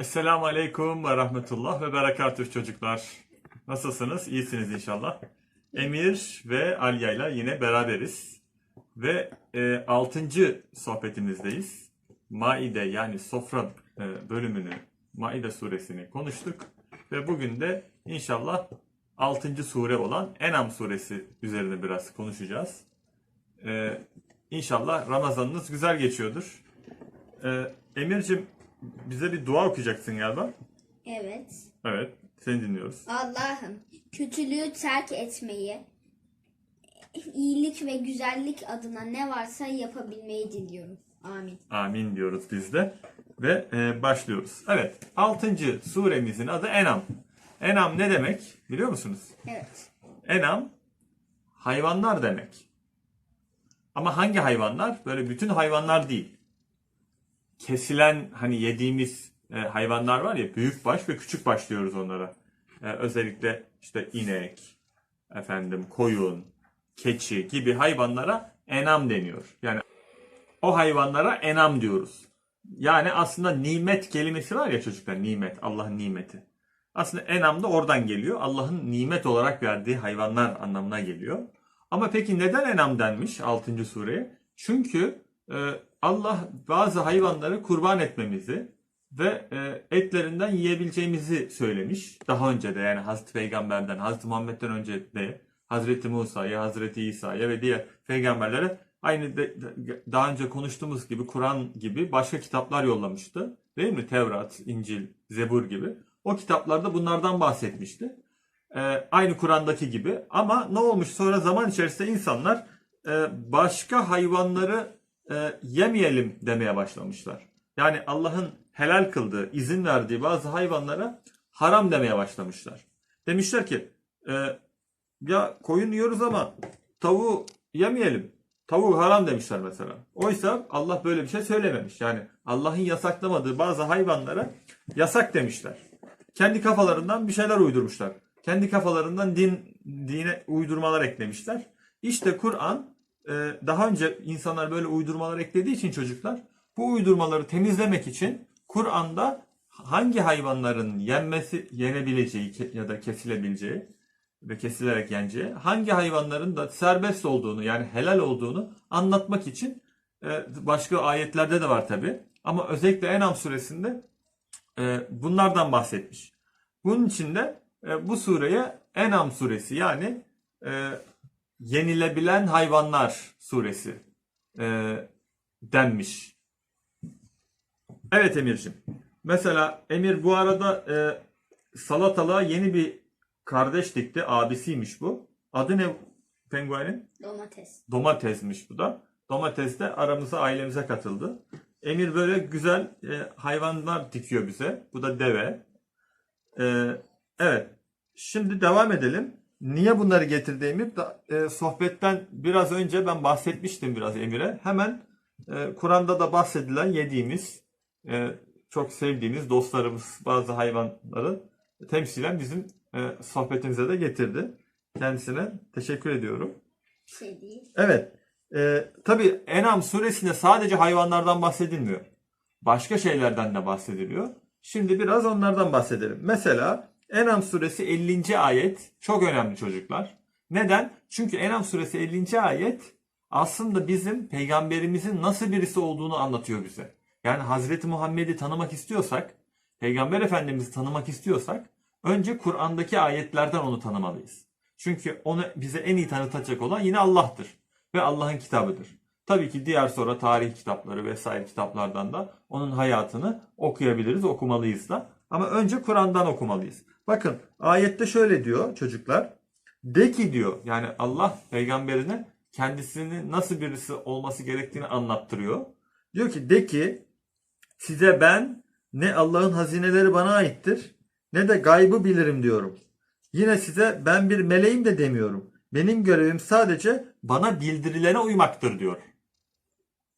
Esselamu Aleyküm ve Rahmetullah ve Berekatüh çocuklar. Nasılsınız? İyisiniz inşallah. Emir ve Alya ile yine beraberiz. Ve e, 6. sohbetimizdeyiz. Maide yani sofra e, bölümünü, Maide suresini konuştuk. Ve bugün de inşallah 6. sure olan Enam suresi üzerine biraz konuşacağız. E, inşallah Ramazanınız güzel geçiyordur. E, Emir'cim bize bir dua okuyacaksın galiba. Evet. Evet, seni dinliyoruz. Allah'ım kötülüğü terk etmeyi, iyilik ve güzellik adına ne varsa yapabilmeyi diliyorum. Amin. Amin diyoruz biz de. Ve e, başlıyoruz. Evet, 6. suremizin adı Enam. Enam ne demek biliyor musunuz? Evet. Enam hayvanlar demek. Ama hangi hayvanlar? Böyle bütün hayvanlar değil. Kesilen hani yediğimiz e, hayvanlar var ya büyük baş ve küçük baş diyoruz onlara. E, özellikle işte inek, efendim koyun, keçi gibi hayvanlara enam deniyor. Yani o hayvanlara enam diyoruz. Yani aslında nimet kelimesi var ya çocuklar nimet Allah'ın nimeti. Aslında enam da oradan geliyor. Allah'ın nimet olarak verdiği hayvanlar anlamına geliyor. Ama peki neden enam denmiş 6. sureye? Çünkü e, Allah bazı hayvanları kurban etmemizi ve e, etlerinden yiyebileceğimizi söylemiş. Daha önce de yani Hazreti Peygamber'den, Hazreti Muhammed'den önce de Hazreti Musa'ya, Hazreti İsa'ya ve diğer peygamberlere aynı de, daha önce konuştuğumuz gibi Kur'an gibi başka kitaplar yollamıştı. Değil mi? Tevrat, İncil, Zebur gibi. O kitaplarda bunlardan bahsetmişti. Ee, aynı Kur'an'daki gibi. Ama ne olmuş sonra zaman içerisinde insanlar e, başka hayvanları e, yemeyelim demeye başlamışlar. Yani Allah'ın helal kıldığı, izin verdiği bazı hayvanlara haram demeye başlamışlar. Demişler ki e, ya koyun yiyoruz ama tavuğu yemeyelim. Tavuğu haram demişler mesela. Oysa Allah böyle bir şey söylememiş. Yani Allah'ın yasaklamadığı bazı hayvanlara yasak demişler. Kendi kafalarından bir şeyler uydurmuşlar. Kendi kafalarından din dine uydurmalar eklemişler. İşte Kur'an daha önce insanlar böyle uydurmalar eklediği için çocuklar bu uydurmaları temizlemek için Kur'an'da hangi hayvanların yenmesi, yenebileceği ya da kesilebileceği ve kesilerek yeneceği, hangi hayvanların da serbest olduğunu yani helal olduğunu anlatmak için e, başka ayetlerde de var tabi. Ama özellikle Enam suresinde e, bunlardan bahsetmiş. Bunun için de e, bu sureye Enam suresi yani yenilebilen hayvanlar suresi e, denmiş. Evet Emir'cim. Mesela Emir bu arada e, salatalığa yeni bir kardeş dikti. Abisiymiş bu. Adı ne penguenin? Domates. Domatesmiş bu da. Domates de aramıza ailemize katıldı. Emir böyle güzel e, hayvanlar dikiyor bize. Bu da deve. E, evet. Şimdi devam edelim. Niye bunları getirdi Emir? Da, e, sohbetten biraz önce ben bahsetmiştim biraz Emir'e. Hemen e, Kur'an'da da bahsedilen yediğimiz, e, çok sevdiğimiz dostlarımız bazı hayvanları temsilen bizim e, sohbetimize de getirdi. Kendisine teşekkür ediyorum. Şey değil. Evet. E, Tabi Enam suresinde sadece hayvanlardan bahsedilmiyor. Başka şeylerden de bahsediliyor. Şimdi biraz onlardan bahsedelim. Mesela Enam suresi 50. ayet çok önemli çocuklar. Neden? Çünkü Enam suresi 50. ayet aslında bizim peygamberimizin nasıl birisi olduğunu anlatıyor bize. Yani Hazreti Muhammed'i tanımak istiyorsak, Peygamber Efendimiz'i tanımak istiyorsak önce Kur'an'daki ayetlerden onu tanımalıyız. Çünkü onu bize en iyi tanıtacak olan yine Allah'tır ve Allah'ın kitabıdır. Tabii ki diğer sonra tarih kitapları vesaire kitaplardan da onun hayatını okuyabiliriz, okumalıyız da. Ama önce Kur'an'dan okumalıyız. Bakın ayette şöyle diyor çocuklar. De ki diyor yani Allah peygamberine kendisini nasıl birisi olması gerektiğini anlattırıyor. Diyor ki de ki size ben ne Allah'ın hazineleri bana aittir ne de gaybı bilirim diyorum. Yine size ben bir meleğim de demiyorum. Benim görevim sadece bana bildirilene uymaktır diyor.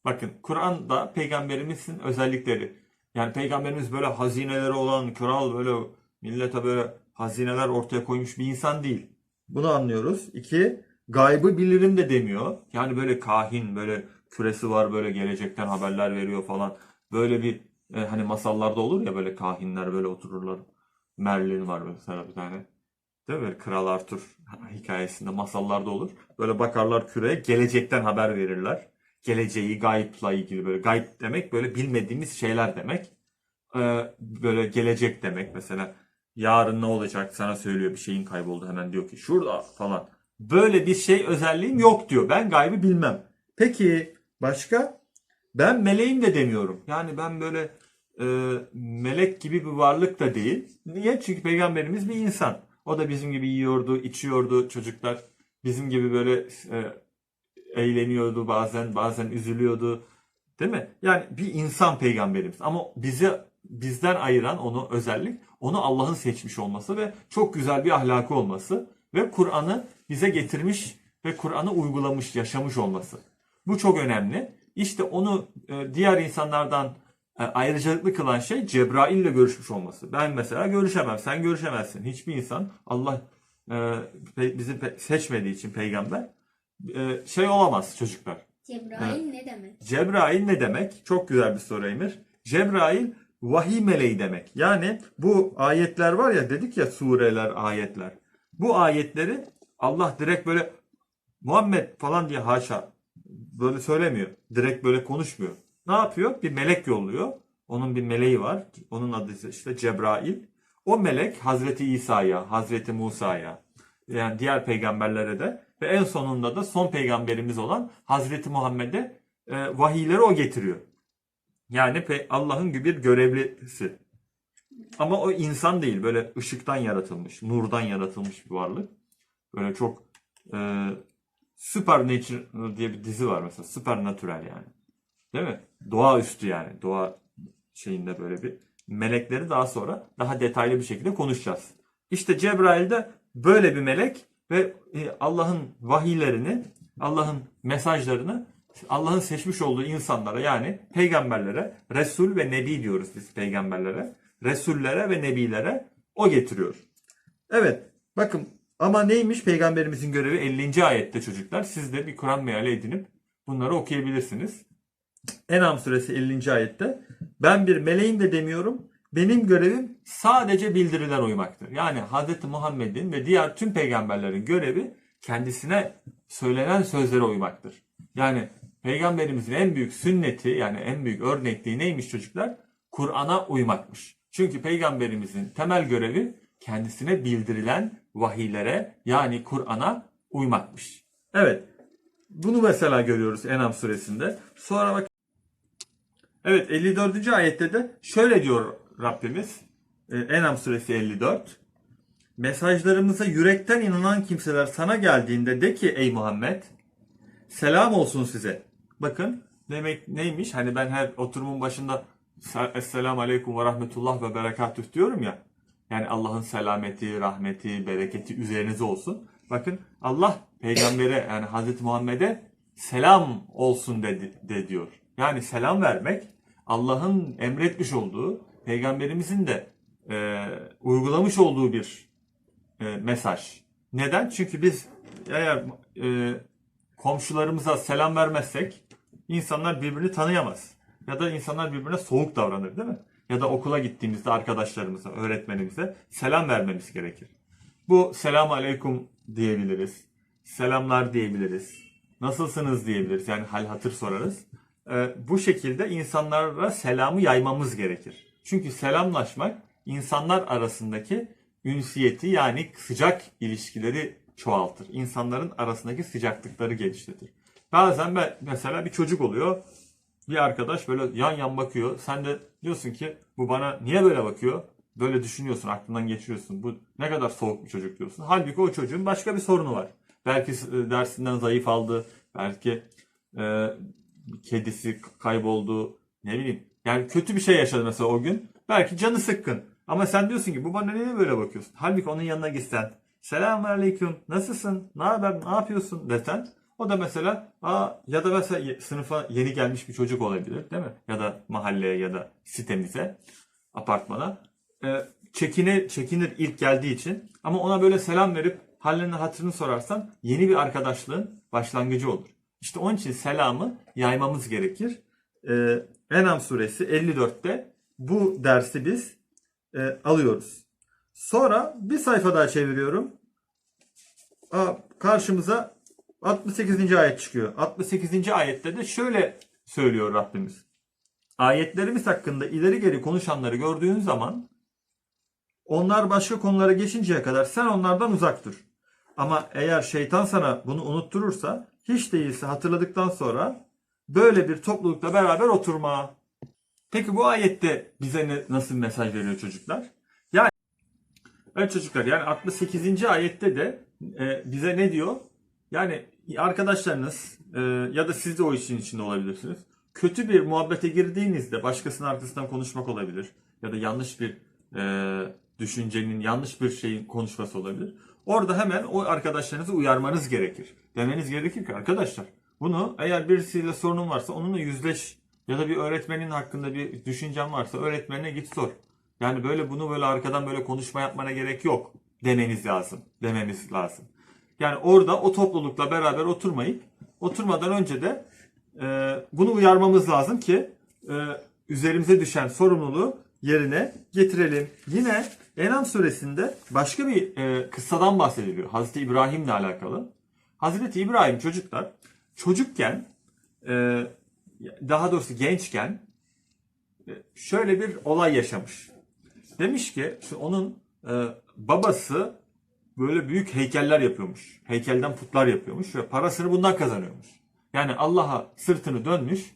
Bakın Kur'an'da peygamberimizin özellikleri. Yani peygamberimiz böyle hazineleri olan kral böyle millete böyle hazineler ortaya koymuş bir insan değil. Bunu anlıyoruz. İki, gaybı bilirim de demiyor. Yani böyle kahin böyle küresi var böyle gelecekten haberler veriyor falan. Böyle bir e, hani masallarda olur ya böyle kahinler böyle otururlar. Merlin var mesela bir tane. Değil mi? Böyle Kral Arthur hikayesinde masallarda olur. Böyle bakarlar küreye gelecekten haber verirler. Geleceği, gayipla ilgili böyle gayip demek böyle bilmediğimiz şeyler demek. Ee, böyle gelecek demek mesela. Yarın ne olacak sana söylüyor bir şeyin kayboldu hemen diyor ki şurada falan. Böyle bir şey özelliğim yok diyor. Ben gaybı bilmem. Peki başka? Ben meleğim de demiyorum. Yani ben böyle e, melek gibi bir varlık da değil. Niye? Çünkü peygamberimiz bir insan. O da bizim gibi yiyordu, içiyordu çocuklar. Bizim gibi böyle e, eğleniyordu bazen, bazen üzülüyordu. Değil mi? Yani bir insan peygamberimiz. Ama bizi bizden ayıran onu özellik, onu Allah'ın seçmiş olması ve çok güzel bir ahlakı olması ve Kur'an'ı bize getirmiş ve Kur'an'ı uygulamış, yaşamış olması. Bu çok önemli. İşte onu e, diğer insanlardan e, ayrıcalıklı kılan şey Cebrail ile görüşmüş olması. Ben mesela görüşemem, sen görüşemezsin. Hiçbir insan Allah e, bizi seçmediği için peygamber e, şey olamaz çocuklar. Cebrail ne demek? Cebrail ne demek? Çok güzel bir soru Emir. Cebrail vahiy meleği demek. Yani bu ayetler var ya dedik ya sureler, ayetler. Bu ayetleri Allah direkt böyle Muhammed falan diye haşa böyle söylemiyor. Direkt böyle konuşmuyor. Ne yapıyor? Bir melek yolluyor. Onun bir meleği var. Onun adı işte Cebrail. O melek Hazreti İsa'ya, Hazreti Musa'ya, yani diğer peygamberlere de ve en sonunda da son peygamberimiz olan Hazreti Muhammed'e e, vahiyleri o getiriyor. Yani Allah'ın bir görevlisi. Ama o insan değil. Böyle ışıktan yaratılmış, nurdan yaratılmış bir varlık. Böyle çok e, Supernatural diye bir dizi var mesela. Supernatural yani. Değil mi? Doğaüstü yani. Doğa şeyinde böyle bir melekleri daha sonra daha detaylı bir şekilde konuşacağız. İşte Cebrail de böyle bir melek ve e, Allah'ın vahiylerini, Allah'ın mesajlarını Allah'ın seçmiş olduğu insanlara yani peygamberlere, Resul ve Nebi diyoruz biz peygamberlere, Resullere ve Nebilere o getiriyor. Evet bakın ama neymiş peygamberimizin görevi 50. ayette çocuklar. Siz de bir Kur'an meali edinip bunları okuyabilirsiniz. En'am suresi 50. ayette ben bir meleğim de demiyorum. Benim görevim sadece bildiriler uymaktır. Yani Hz. Muhammed'in ve diğer tüm peygamberlerin görevi kendisine söylenen sözlere uymaktır. Yani peygamberimizin en büyük sünneti yani en büyük örnekliği neymiş çocuklar? Kur'an'a uymakmış. Çünkü peygamberimizin temel görevi kendisine bildirilen vahiylere yani Kur'an'a uymakmış. Evet. Bunu mesela görüyoruz En'am suresinde. Sonra bak Evet 54. ayette de şöyle diyor Rabbimiz. e, En'am suresi 54. Mesajlarımıza yürekten inanan kimseler sana geldiğinde de ki ey Muhammed selam olsun size. Bakın demek neymiş? Hani ben her oturumun başında Esselamu Aleyküm ve Rahmetullah ve Berekatüh diyorum ya. Yani Allah'ın selameti, rahmeti, bereketi üzerinize olsun. Bakın Allah peygambere yani Hazreti Muhammed'e selam olsun dedi, de diyor. Yani selam vermek Allah'ın emretmiş olduğu, peygamberimizin de e, uygulamış olduğu bir e, mesaj. Neden? Çünkü biz eğer e, komşularımıza selam vermezsek insanlar birbirini tanıyamaz. Ya da insanlar birbirine soğuk davranır değil mi? Ya da okula gittiğimizde arkadaşlarımıza, öğretmenimize selam vermemiz gerekir. Bu selamu aleyküm diyebiliriz. Selamlar diyebiliriz. Nasılsınız diyebiliriz. Yani hal hatır sorarız. Ee, bu şekilde insanlara selamı yaymamız gerekir. Çünkü selamlaşmak insanlar arasındaki ünsiyeti yani sıcak ilişkileri çoğaltır. İnsanların arasındaki sıcaklıkları geliştirir. Bazen ben, mesela bir çocuk oluyor. Bir arkadaş böyle yan yan bakıyor. Sen de diyorsun ki bu bana niye böyle bakıyor? Böyle düşünüyorsun, aklından geçiriyorsun. Bu ne kadar soğuk bir çocuk diyorsun. Halbuki o çocuğun başka bir sorunu var. Belki e, dersinden zayıf aldı. Belki e, kedisi kayboldu. Ne bileyim. Yani kötü bir şey yaşadı mesela o gün. Belki canı sıkkın. Ama sen diyorsun ki bu bana niye böyle bakıyorsun? Halbuki onun yanına gitsen. Selamun aleyküm. Nasılsın? Ne haber? Ne yapıyorsun? desen. O da mesela aa, ya da mesela sınıfa yeni gelmiş bir çocuk olabilir değil mi? Ya da mahalleye ya da sitemize, apartmana. Ee, çekine, çekinir ilk geldiği için. Ama ona böyle selam verip halini hatırını sorarsan yeni bir arkadaşlığın başlangıcı olur. İşte onun için selamı yaymamız gerekir. Ee, Enam suresi 54'te bu dersi biz e, alıyoruz. Sonra bir sayfa daha çeviriyorum. Aa, karşımıza 68. ayet çıkıyor. 68. ayette de şöyle söylüyor Rabbimiz. Ayetlerimiz hakkında ileri geri konuşanları gördüğün zaman onlar başka konulara geçinceye kadar sen onlardan uzak dur. Ama eğer şeytan sana bunu unutturursa hiç değilse hatırladıktan sonra böyle bir toplulukla beraber oturma. Peki bu ayette bize ne, nasıl mesaj veriyor çocuklar? Yani Evet çocuklar yani 68. ayette de e, bize ne diyor? Yani arkadaşlarınız e, ya da siz de o işin içinde olabilirsiniz. Kötü bir muhabbete girdiğinizde başkasının arkasından konuşmak olabilir. Ya da yanlış bir e, düşüncenin, yanlış bir şeyin konuşması olabilir. Orada hemen o arkadaşlarınızı uyarmanız gerekir. Demeniz gerekir ki arkadaşlar bunu eğer birisiyle sorunun varsa onunla yüzleş. Ya da bir öğretmenin hakkında bir düşüncen varsa öğretmenine git sor. Yani böyle bunu böyle arkadan böyle konuşma yapmana gerek yok demeniz lazım. Dememiz lazım. Yani orada o toplulukla beraber oturmayıp oturmadan önce de e, bunu uyarmamız lazım ki e, üzerimize düşen sorumluluğu yerine getirelim. Yine Enam suresinde başka bir e, kıssadan bahsediliyor. Hazreti İbrahim'le alakalı. Hazreti İbrahim çocuklar çocukken e, daha doğrusu gençken e, şöyle bir olay yaşamış. Demiş ki işte onun e, babası böyle büyük heykeller yapıyormuş. Heykelden putlar yapıyormuş ve parasını bundan kazanıyormuş. Yani Allah'a sırtını dönmüş,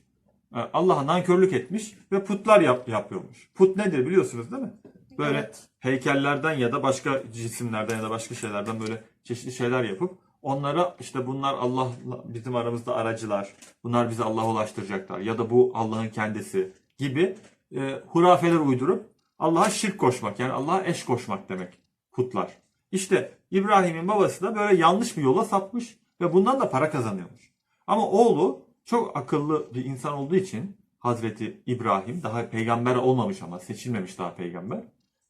e, Allah'a nankörlük etmiş ve putlar yap, yapıyormuş. Put nedir biliyorsunuz değil mi? Böyle Evet. heykellerden ya da başka cisimlerden ya da başka şeylerden böyle çeşitli şeyler yapıp onlara işte bunlar Allah bizim aramızda aracılar. Bunlar bizi Allah'a ulaştıracaklar ya da bu Allah'ın kendisi gibi e, hurafeler uydurup Allah'a şirk koşmak yani Allah'a eş koşmak demek putlar. İşte İbrahim'in babası da böyle yanlış bir yola sapmış ve bundan da para kazanıyormuş. Ama oğlu çok akıllı bir insan olduğu için Hazreti İbrahim daha peygamber olmamış ama seçilmemiş daha peygamber.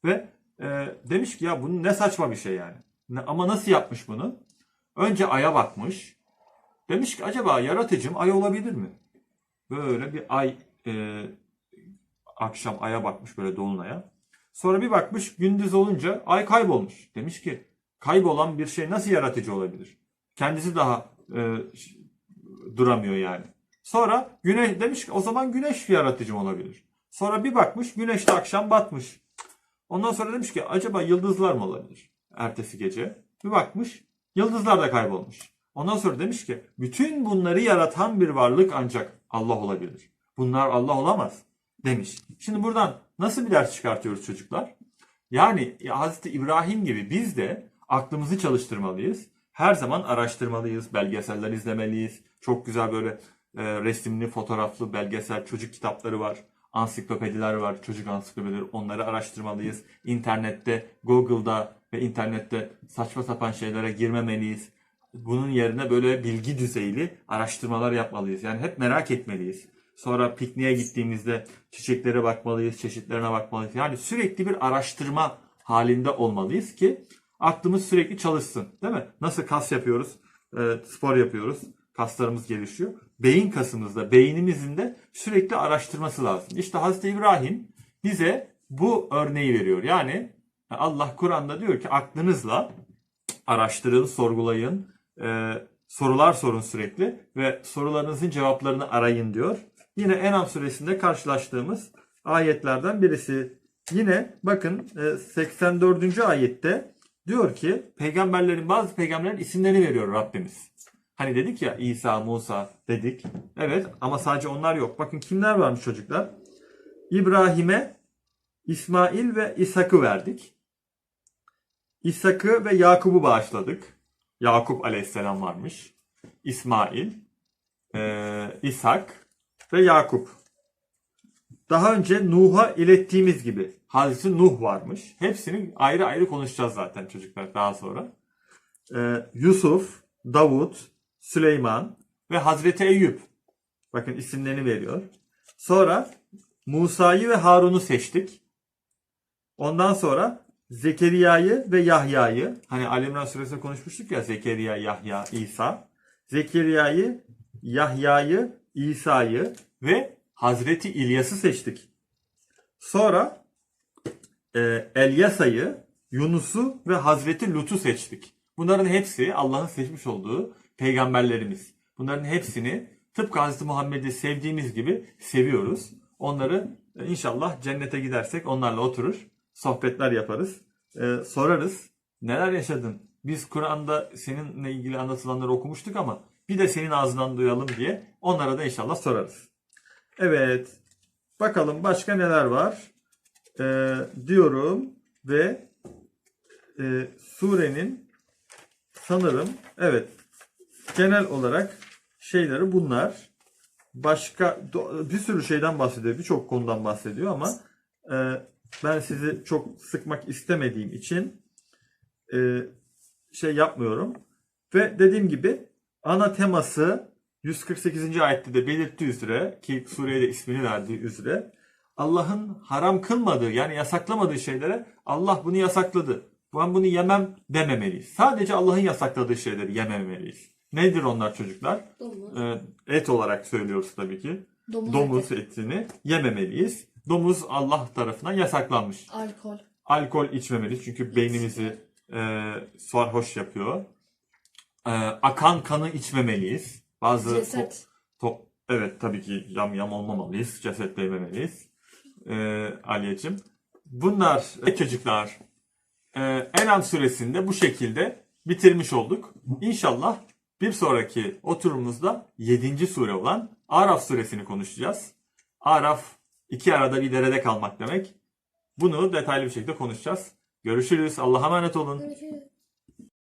Ve e, demiş ki ya bunun ne saçma bir şey yani. Ama nasıl yapmış bunu? Önce aya bakmış. Demiş ki acaba yaratıcım ay olabilir mi? Böyle bir ay e, akşam aya bakmış böyle dolunaya. Sonra bir bakmış gündüz olunca ay kaybolmuş. Demiş ki kaybolan bir şey nasıl yaratıcı olabilir? Kendisi daha e, duramıyor yani. Sonra güneş demiş ki o zaman güneş yaratıcı mı olabilir? Sonra bir bakmış güneş de akşam batmış. Ondan sonra demiş ki acaba yıldızlar mı olabilir? Ertesi gece bir bakmış yıldızlar da kaybolmuş. Ondan sonra demiş ki bütün bunları yaratan bir varlık ancak Allah olabilir. Bunlar Allah olamaz demiş. Şimdi buradan nasıl bir ders çıkartıyoruz çocuklar? Yani ya Hazreti İbrahim gibi biz de aklımızı çalıştırmalıyız. Her zaman araştırmalıyız, belgeseller izlemeliyiz. Çok güzel böyle e, resimli, fotoğraflı belgesel, çocuk kitapları var. Ansiklopediler var, çocuk ansiklopedileri. Onları araştırmalıyız. İnternette, Google'da ve internette saçma sapan şeylere girmemeliyiz. Bunun yerine böyle bilgi düzeyli araştırmalar yapmalıyız. Yani hep merak etmeliyiz. Sonra pikniğe gittiğimizde çiçeklere bakmalıyız, çeşitlerine bakmalıyız. Yani sürekli bir araştırma halinde olmalıyız ki aklımız sürekli çalışsın. Değil mi? Nasıl kas yapıyoruz, e, spor yapıyoruz, kaslarımız gelişiyor. Beyin kasımızda, beynimizin de sürekli araştırması lazım. İşte Hazreti İbrahim bize bu örneği veriyor. Yani Allah Kur'an'da diyor ki aklınızla araştırın, sorgulayın, e, sorular sorun sürekli ve sorularınızın cevaplarını arayın diyor. Yine Enam suresinde karşılaştığımız ayetlerden birisi. Yine bakın e, 84. ayette diyor ki peygamberlerin bazı peygamberlerin isimlerini veriyor Rabbimiz. Hani dedik ya İsa, Musa dedik. Evet ama sadece onlar yok. Bakın kimler varmış çocuklar? İbrahim'e İsmail ve İshak'ı verdik. İshak'ı ve Yakup'u bağışladık. Yakup aleyhisselam varmış. İsmail, eee, İshak ve Yakup. Daha önce Nuh'a ilettiğimiz gibi Hazreti Nuh varmış. Hepsini ayrı ayrı konuşacağız zaten çocuklar daha sonra. Eee, Yusuf, Davut, Süleyman ve Hazreti Eyüp. Bakın isimlerini veriyor. Sonra Musa'yı ve Harun'u seçtik. Ondan sonra Zekeriya'yı ve Yahya'yı hani Ali İmran suresinde konuşmuştuk ya Zekeriya, Yahya, İsa. Zekeriya'yı, Yahya'yı, İsa'yı ve Hazreti İlyas'ı seçtik. Sonra e, Elyasa'yı, Yunus'u ve Hazreti Lut'u seçtik. Bunların hepsi Allah'ın seçmiş olduğu peygamberlerimiz. Bunların hepsini tıpkı Hazreti Muhammed'i sevdiğimiz gibi seviyoruz. Onları e, inşallah cennete gidersek onlarla oturur, sohbetler yaparız, e, sorarız. Neler yaşadın? Biz Kur'an'da seninle ilgili anlatılanları okumuştuk ama bir de senin ağzından duyalım diye onlara da inşallah sorarız. Evet. Bakalım başka neler var? Ee, diyorum ve e, surenin sanırım evet genel olarak şeyleri bunlar. Başka bir sürü şeyden bahsediyor. Birçok konudan bahsediyor ama e, ben sizi çok sıkmak istemediğim için e, şey yapmıyorum. Ve dediğim gibi ana teması 148. ayette de belirttiği üzere ki sureye de ismini verdiği üzere Allah'ın haram kılmadığı yani yasaklamadığı şeylere Allah bunu yasakladı. Ben bunu yemem dememeliyiz. Sadece Allah'ın yasakladığı şeyleri yememeliyiz. Nedir onlar çocuklar? Domuz. Ee, et olarak söylüyoruz tabii ki. Domuz, Domuz eti. etini yememeliyiz. Domuz Allah tarafından yasaklanmış. Alkol. Alkol içmemeliyiz çünkü beynimizi e, sarhoş yapıyor. E, akan kanı içmemeliyiz. Bazı Ceset. to- to- evet tabii ki yam yam olmamalıyız. Cesetle yememeliyiz. E, Aliyeciğim. Bunlar e, çocuklar e, Enam suresinde bu şekilde bitirmiş olduk. İnşallah bir sonraki oturumumuzda 7. sure olan Araf suresini konuşacağız. Araf iki arada bir derede kalmak demek. Bunu detaylı bir şekilde konuşacağız. Görüşürüz. Allah'a emanet olun. Görüşürüz.